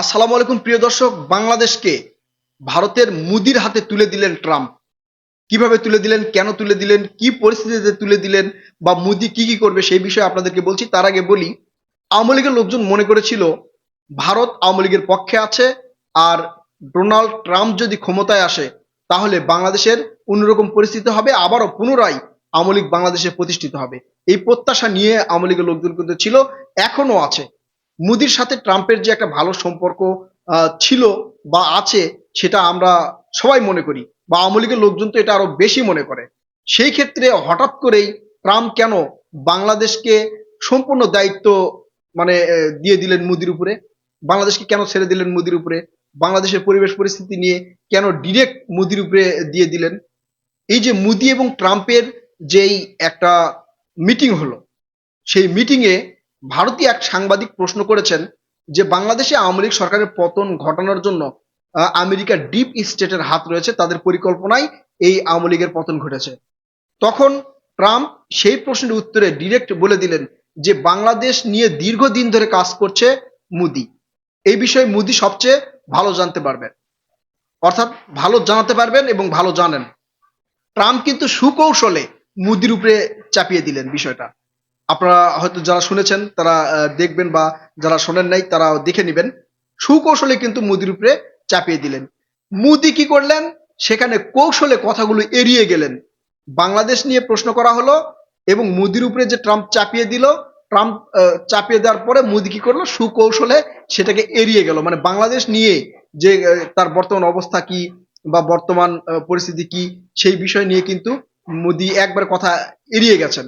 আসসালামু আলাইকুম, প্রিয় দর্শক, বাংলাদেশকে ভারতের মুদির হাতে তুলে দিলেন ট্রাম্প। কীভাবে তুলে দিলেন, কেন তুলে দিলেন, কি পরিস্থিতিতে তুলে দিলেন, বা মুদি কি কি করবে সেই বিষয়ে আপনাদেরকে বলছি। তার আগে বলি, আওয়ামী লীগের লোকজন মনে করেছিল ভারত আওয়ামী লীগের পক্ষে আছে, আর ডোনাল্ড ট্রাম্প যদি ক্ষমতায় আসে, তাহলে বাংলাদেশের অন্যরকম পরিস্থিতি হবে, আবারও পুনরায় আওয়ামী লীগ বাংলাদেশে প্রতিষ্ঠিত হবে। এই প্রত্যাশা নিয়ে আওয়ামী লীগের লোকজন কিন্তু ছিল এখনও আছে। মোদির সাথে ট্রাম্পের যে একটা ভালো সম্পর্ক ছিল বা আছে সেটা আমরা সবাই মনে করি বা আওয়ামী লীগের লোকজন তো এটা আরও বেশি মনে করে। সেই ক্ষেত্রে হঠাৎ করেই ট্রাম্প কেন বাংলাদেশকে সম্পূর্ণ দায়িত্ব মানে দিয়ে দিলেন মোদির উপরে? বাংলাদেশকে কেন ছেড়ে দিলেন মোদির উপরে? বাংলাদেশের পরিবেশ পরিস্থিতি নিয়ে কেন ডিরেক্ট মোদির উপরে দিয়ে দিলেন? এই যে মোদি এবং ট্রাম্পের যেই একটা মিটিং হলো, সেই মিটিং এ ভারতীয় এক সাংবাদিক প্রশ্ন করেছেন যে বাংলাদেশে আওয়ামী লীগ সরকারের পতন ঘটানোর জন্য আমেরিকার ডিপ স্টেটের হাত রয়েছে, তাদের পরিকল্পনায় এই আওয়ামী লীগের পতন ঘটেছে। তখন ট্রাম্প সেই প্রশ্নের উত্তরে ডিরেক্ট বলে দিলেন যে বাংলাদেশ নিয়ে দীর্ঘদিন ধরে কাজ করছে মোদি। এই বিষয়ে মোদি সবচেয়ে ভালো জানতে পারবেন। অর্থাৎ ভালো জানাতে পারবেন এবং ভালো জানেন। ট্রাম্প কিন্তু সুকৌশলে মুদির উপরে চাপিয়ে দিলেন বিষয়টা। আপনারা হয়তো যারা শুনেছেন, তারা দেখবেন বা যারা শোনেন নাই তারা দেখে নেবেন। সুকৌশলে কিন্তু মুদির উপরে চাপিয়ে দিলেন। মুদি কি করলেন? সেখানে কৌশলে কথাগুলো এড়িয়ে গেলেন। বাংলাদেশ নিয়ে প্রশ্ন করা হলো এবং মুদির উপরে যে ট্রাম্প চাপিয়ে দিল, ট্রাম্প চাপিয়ে দেওয়ার পরে মুদি কি করল? সুকৌশলে সেটাকে এড়িয়ে গেল। মানে বাংলাদেশ নিয়ে যে তার বর্তমান অবস্থা কি বা বর্তমান পরিস্থিতি কি, সেই বিষয় নিয়ে কিন্তু মোদি একবার কথা এড়িয়ে গেছেন।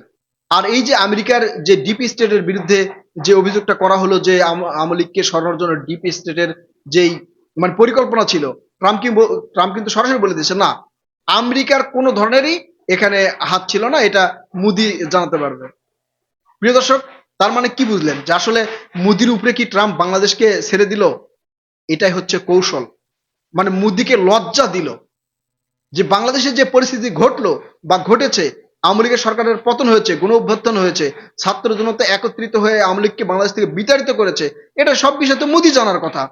আর এই যে আমেরিকার যে ডিপ স্টেটের বিরুদ্ধে যে অভিযোগটা করা হলো যে আওয়ামী লীগকে সরানোর জন্য ডিপ স্টেটের যেই মানে পরিকল্পনা ছিল, ট্রাম্প কি ট্রাম্প কিন্তু সরাসরি বলে দিয়েছে, না। আমেরিকার কোনো ধরনেরই এখানে হাত ছিল না, এটা মুদি জানাতে পারবে। প্রিয় দর্শক, তার মানে কি বুঝলেন? যে আসলে মুদির উপরে কি ট্রাম্প বাংলাদেশকে ছেড়ে দিল? এটাই হচ্ছে কৌশল। মানে মুদিকে লজ্জা দিল। যে বাংলাদেশের যে পরিস্থিতি ঘটলো বা ঘটেছে আওয়ামী লীগের সরকারের পতন হয়েছে গণ অভ্যর্থন হয়েছে, ছাত্র জনতা একত্রিত হয়ে আওয়ামী লীগকে বাংলাদেশ থেকে বিতাড়িত করেছে, এটা সব বিষয় তো মোদি জানার কথা।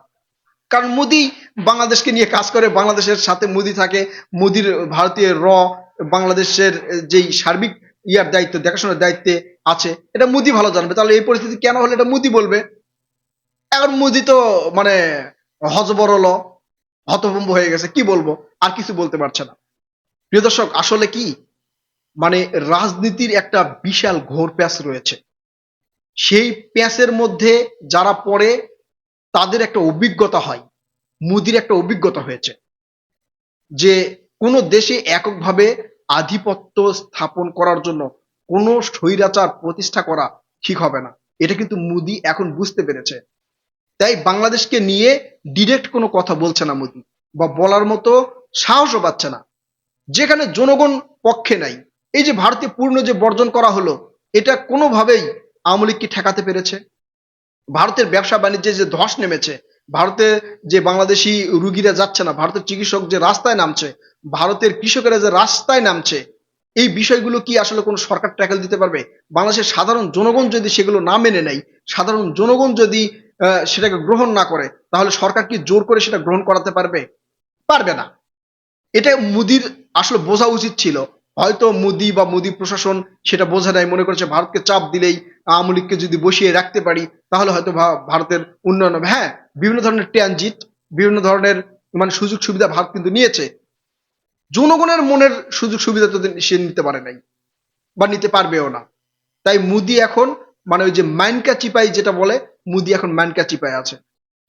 কারণ মোদি বাংলাদেশকে নিয়ে কাজ করে, বাংলাদেশের সাথে মোদি থাকে, মোদির ভারতীয় র, বাংলাদেশের যেই সার্বিক ইয়ার দায়িত্ব, দেখাশোনার দায়িত্বে আছে, এটা মোদি ভালো জানবে। তাহলে এই পরিস্থিতি কেন হলে, এটা মোদি বলবে। এখন মোদি তো মানে হজবরল হতভম্ব হয়ে গেছে, কি বলব? আর কিছু বলতে পারছে না। প্রিয় দর্শক, আসলে কি? মানে রাজনীতির একটা বিশাল ঘোর প্যাচ রয়েছে। সেই প্যাচের মধ্যে যারা পড়ে, তাদের একটা অভিজ্ঞতা হয়। মোদির একটা অভিজ্ঞতা হয়েছে যে, কোনো দেশে এককভাবে আধিপত্য স্থাপন করার জন্য কোনো স্বৈরাচার প্রতিষ্ঠা করা ঠিক হবে না। এটা কিন্তু মোদি এখন বুঝতে পেরেছে। তাই বাংলাদেশকে নিয়ে ডিরেক্ট কোনো কথা বলছে না মোদি, বা বলার মতো সাহসও পাচ্ছে না। যেখানে জনগণ পক্ষে নাই এই যে ভারতীয় পূর্ণ যে বর্জন করা হলো, এটা কোনোভাবেই আওয়ামী লীগকে ঠেকাতে পেরেছে? ভারতের ব্যবসা বাণিজ্যে যে ধস নেমেছে, ভারতে যে বাংলাদেশি রুগীরা যাচ্ছে না, ভারতের চিকিৎসক যে রাস্তায় নামছে, ভারতের কৃষকেরা যে রাস্তায় নামছে, এই বিষয়গুলো কি আসলে কোনো সরকার ট্যাকেল দিতে পারবে? বাংলাদেশের সাধারণ জনগণ যদি সেগুলো না মেনে নেয়, সাধারণ জনগণ যদি সেটাকে গ্রহণ না করে, তাহলে সরকার কি জোর করে সেটা গ্রহণ করাতে পারবে? পারবে না। এটা মুদির আসলে বোঝা উচিত ছিল হয়তো মোদি বা মোদি প্রশাসন সেটা বোঝা নাই, মনে করছে ভারতকে চাপ দিলেই আওয়ামী লীগকে যদি বসিয়ে রাখতে পারি, তাহলে হয়তো ভারতের উন্নয়ন হবে। হ্যাঁ বিভিন্ন ধরনের ট্রানজিট বিভিন্ন ধরনের মানে সুযোগ সুবিধা ভারত কিন্তু নিয়েছে। জনগণের মনের সুযোগ সুবিধা তো সে নিতে পারে নাই বা নিতে পারবেও না। তাই মুদি এখন মানে ওই যে মাইনকা চিপাই যেটা বলে, মুদি এখন মাইনকা চিপাই আছে।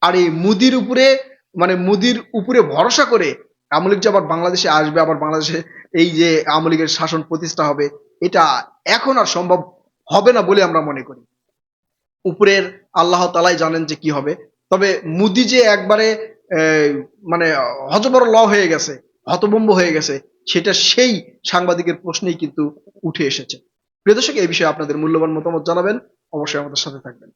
আর এই মুদির উপরে মানে মুদির উপরে ভরসা করে আওয়ামী লীগ যে আবার বাংলাদেশে আসবে, আবার বাংলাদেশে এই যে আওয়ামী লীগের শাসন প্রতিষ্ঠা হবে, এটা এখন আর সম্ভব হবে না বলে আমরা মনে করি। উপরের আল্লাহ তালাই জানেন যে কি হবে। তবে মুদি যে একবারে মানে হজবর ল হয়ে গেছে, হতবম্ব হয়ে গেছে, সেটা সেই সাংবাদিকের প্রশ্নেই কিন্তু উঠে এসেছে। প্রিয় দর্শক, এই বিষয়ে আপনাদের মূল্যবান মতামত জানাবেন। অবশ্যই আমাদের সাথে থাকবেন।